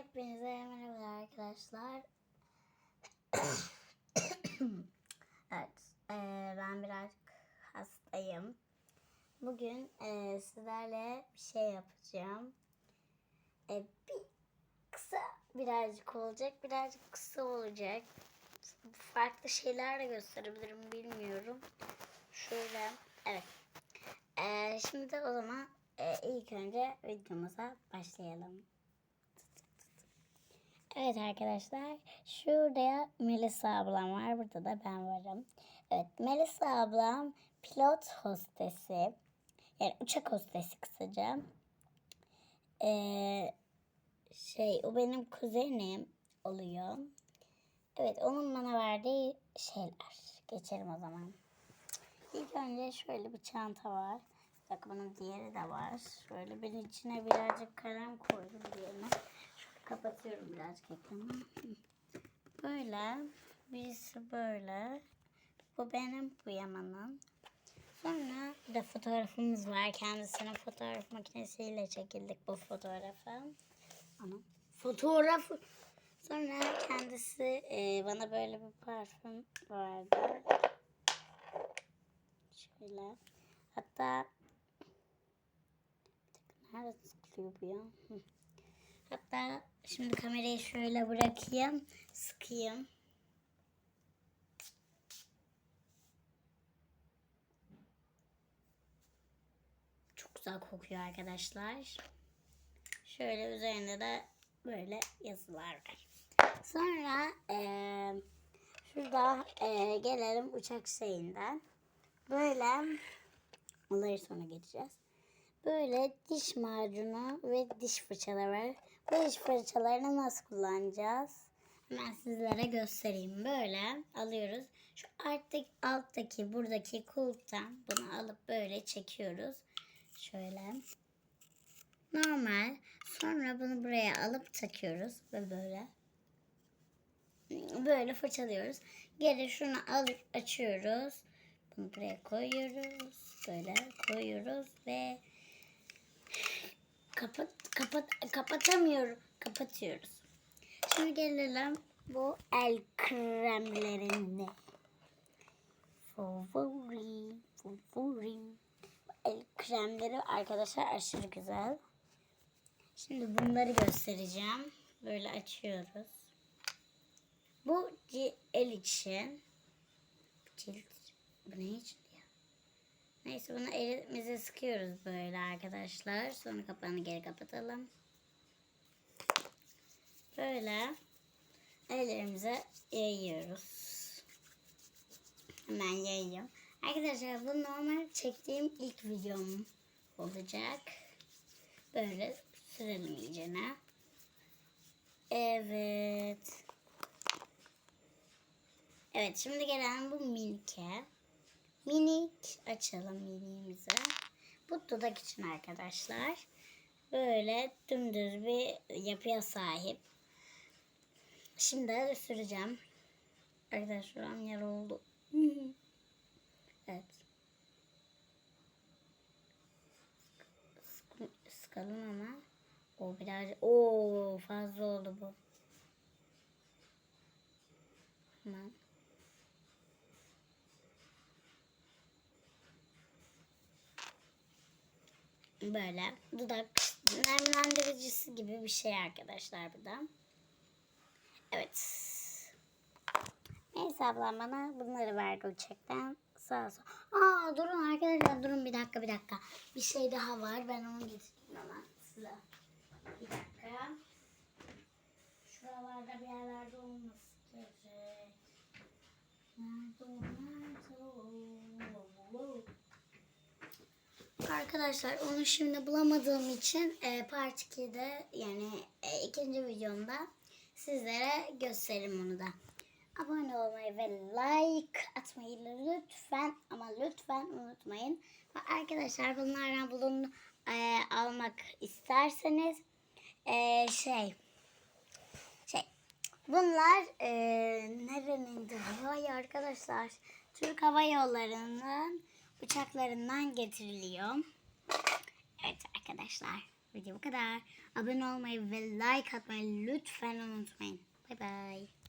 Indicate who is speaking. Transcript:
Speaker 1: Hepinize merhaba arkadaşlar. evet, eee, ben birazcık hastayım. Bugün eee, sizlerle bir şey yapacağım. Eee, bir kısa birazcık olacak, birazcık kısa olacak. Farklı şeyler de gösterebilirim, bilmiyorum. Şöyle, evet. Eee, şimdi o zaman eee, ilk önce videomuza başlayalım. Evet arkadaşlar şurada Melisa ablam var burada da ben varım. Evet Melisa ablam pilot hostesi yani uçak hostesi kısaca. Ee, şey o benim kuzenim oluyor. Evet onun bana verdiği şeyler. Geçelim o zaman. İlk önce şöyle bir çanta var. Dakika bunun diğeri de var. Şöyle bir içine birazcık kalem koydum diğerine. Kapatıyorum birazcık ekranı. Böyle. Birisi böyle. Bu benim bu Yaman'ın. Sonra bir de fotoğrafımız var. Kendisinin fotoğraf makinesiyle çekildik bu fotoğrafı. Ana. Fotoğraf. Sonra kendisi e, bana böyle bir parfüm verdi. Şöyle. Hatta nerede sıkılıyor bu ya? Hatta şimdi kamerayı şöyle bırakayım. Sıkayım. Çok güzel kokuyor arkadaşlar. Şöyle üzerinde de böyle yazılar var. Sonra eee, şurada eee, gelelim uçak şeyinden. Böyle onları sonra geçeceğiz. Böyle diş macunu ve diş fırçaları var. Bu diş fırçalarını nasıl kullanacağız? Hemen sizlere göstereyim. Böyle alıyoruz. Şu alttaki, alttaki buradaki kulptan bunu alıp böyle çekiyoruz. Şöyle. Normal. Sonra bunu buraya alıp takıyoruz ve böyle. Böyle fırçalıyoruz. Geri şunu alıp açıyoruz. Bunu buraya koyuyoruz. Böyle koyuyoruz ve kapat kapat kapatamıyorum. Kapatıyoruz. Şimdi gelelim bu el kremlerine. Favorim, favorim. Bu el kremleri arkadaşlar aşırı güzel. Şimdi bunları göstereceğim. Böyle açıyoruz. Bu el için. Cilt. Bu ne için? Neyse bunu elimize sıkıyoruz böyle arkadaşlar. Sonra kapağını geri kapatalım. Böyle ellerimize yayıyoruz. Hemen yayıyorum. Arkadaşlar bu normal çektiğim ilk videom olacak. Böyle sürelim iyicene. Evet. Evet şimdi gelen bu milke. Minik açalım miniğimizi. Bu dudak için arkadaşlar. Böyle dümdüz bir yapıya sahip. Şimdi süreceğim. Arkadaşlar şuram yer oldu. evet. Sık- Sıkalım ama. O biraz o fazla oldu bu. Hemen. Böyle dudak nemlendiricisi gibi bir şey arkadaşlar bu da. Evet. Neyse ablam bana bunları verdi uçaktan. Sağ olsun. Aa durun arkadaşlar durun bir dakika bir dakika. Bir şey daha var ben onu getireyim hemen size. Bir dakika. Şuralarda bir yerlerde olması gerek. Nerede o? Nerede o? Arkadaşlar onu şimdi bulamadığım için e, part 2'de yani e, ikinci videomda sizlere gösteririm onu da. Abone olmayı ve like atmayı lütfen ama lütfen unutmayın. Arkadaşlar bunlardan bulun e, almak isterseniz e, şey şey bunlar e, nerenin Hayır arkadaşlar Türk Hava Yolları'nın uçaklarından getiriliyor. Evet arkadaşlar video bu kadar. Abone olmayı ve like atmayı lütfen unutmayın. Bay bay.